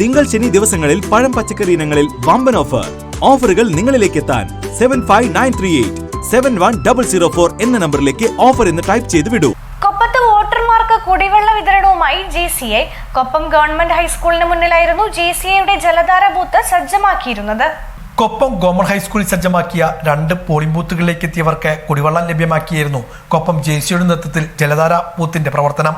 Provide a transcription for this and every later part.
തിങ്കൾ ശനി ദിവസങ്ങളിൽ പഴം പച്ചക്കറി ഇനങ്ങളിൽ വമ്പൻ ഓഫർ ഓഫറുകൾ നിങ്ങളിലേക്ക് എത്താൻ seven five nine three eight seven one double zero four എന്ന നമ്പറിലേക്ക് ഓഫർ എന്ന് ടൈപ്പ് ചെയ്ത് വിടൂ. കൊപ്പത്ത് വോട്ടർമാർക്ക് കുടിവെള്ള വിതരണവുമായി J C A Koppam government ഹൈസ്കൂളിന് മുന്നിലായിരുന്നു ജെ സി എയുടെ ജലധാര ബൂത്ത് സജ്ജമാക്കിയിരുന്നത്. കൊപ്പം ഗവൺമെന്റ് ഹൈസ്കൂളിൽ സജ്ജമാക്കിയ രണ്ട് പോളിംഗ് ബൂത്തുകളിലേക്ക് എത്തിയവർക്ക് കുടിവെള്ളം ലഭ്യമാക്കിയായിരുന്നു കൊപ്പം ജെ സിയുടെ നേതൃത്വത്തിൽ ജലധാര ബൂത്തിന്റെ പ്രവർത്തനം.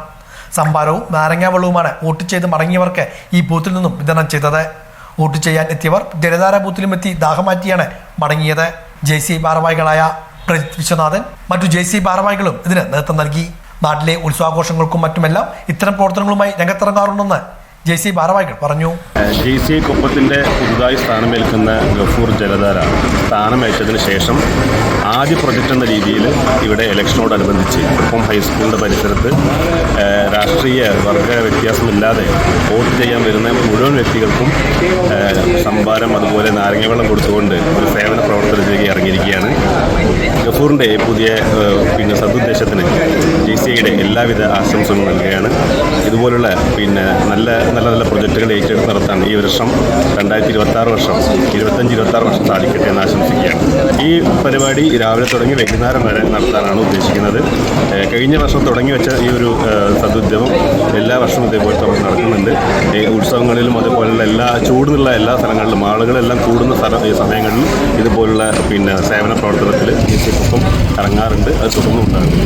സംഭാരവും നാരങ്ങാവെള്ളവുമാണ് വോട്ട് ചെയ്ത് മടങ്ങിയവർക്ക് ഈ ബൂത്തിൽ നിന്നും വിതരണം ചെയ്തത്. വോട്ട് ചെയ്യാൻ എത്തിയവർ ജലധാര ബൂത്തിലും എത്തി ദാഹം മാറ്റിയാണ് മടങ്ങിയത്. ജെ സി ഭാരവാഹികളായ പ്രജിത് വിശ്വനാഥൻ മറ്റു ജെ സി ഭാരവാഹികളും ഇതിന് നേതൃത്വം നൽകി. നാട്ടിലെ ഉത്സവാഘോഷങ്ങൾക്കും മറ്റുമെല്ലാം ഇത്തരം പ്രവർത്തനങ്ങളുമായി രംഗത്തിറങ്ങാറുണ്ടെന്ന് ജെ സി ഭാരവാഹികൾ പറഞ്ഞു. ജെ സി കുപ്പത്തിന്റെ പുതുതായി സ്ഥാനമേൽക്കുന്ന ഗഫൂർ ജലധാര സ്ഥാനമേറ്റതിന് ശേഷം ആദ്യ പ്രൊജക്റ്റ് എന്ന രീതിയിൽ ഇവിടെ ഇലക്ഷനോടനുബന്ധിച്ച് ഇപ്പം ഹൈസ്കൂളിന്റെ പരിസരത്ത് രാഷ്ട്രീയ വർഗ വ്യത്യാസമില്ലാതെ വോട്ട് ചെയ്യാൻ വരുന്ന മുഴുവൻ വ്യക്തികൾക്കും സംഭാരം അതുപോലെ നാരങ്ങവെള്ളം കൊടുത്തുകൊണ്ട് ഒരു സേവന പ്രവർത്തനത്തിലേക്ക് ഇറങ്ങിയിരിക്കുകയാണ്. ഗഫൂറിന്റെ പുതിയ പിന്നെ സദുദ്ദേശത്തിന് ജെ സി ഐയുടെ എല്ലാവിധ ആശംസകളും നൽകുകയാണ്. ഇതുപോലുള്ള പിന്നെ നല്ല നല്ല നല്ല പ്രൊജക്റ്റുകൾ ഏറ്റെടുത്ത് നടത്താൻ ഈ വർഷം രണ്ടായിരത്തി ഇരുപത്തി ആറ് വർഷം ഇരുപത്തഞ്ച് ഇരുപത്തി ആറ് വർഷം സാധിക്കട്ടെ എന്ന് ആശംസിക്കുകയാണ്. ഈ പരിപാടി രാവിലെ തുടങ്ങി വൈകുന്നേരം വരെ നടത്താനാണ് ഉദ്ദേശിക്കുന്നത്. കഴിഞ്ഞ വർഷം തുടങ്ങി വെച്ച ഈ ഒരു സദുദ്യമം എല്ലാ വർഷവും ഇതേപോലെ തുടർന്ന് നടക്കുന്നുണ്ട്. ഈ ഉത്സവങ്ങളിലും അതുപോലുള്ള എല്ലാ ചൂടുള്ള എല്ലാ സ്ഥലങ്ങളിലും ആളുകളെല്ലാം കൂടുന്ന സ്ഥല ഈ സമയങ്ങളിൽ ഇതുപോലുള്ള പിന്നെ സേവന പ്രവർത്തനത്തിൽ ഈ ഇറങ്ങാറുണ്ട്. അത് തുടർന്നും ഉണ്ടാകും.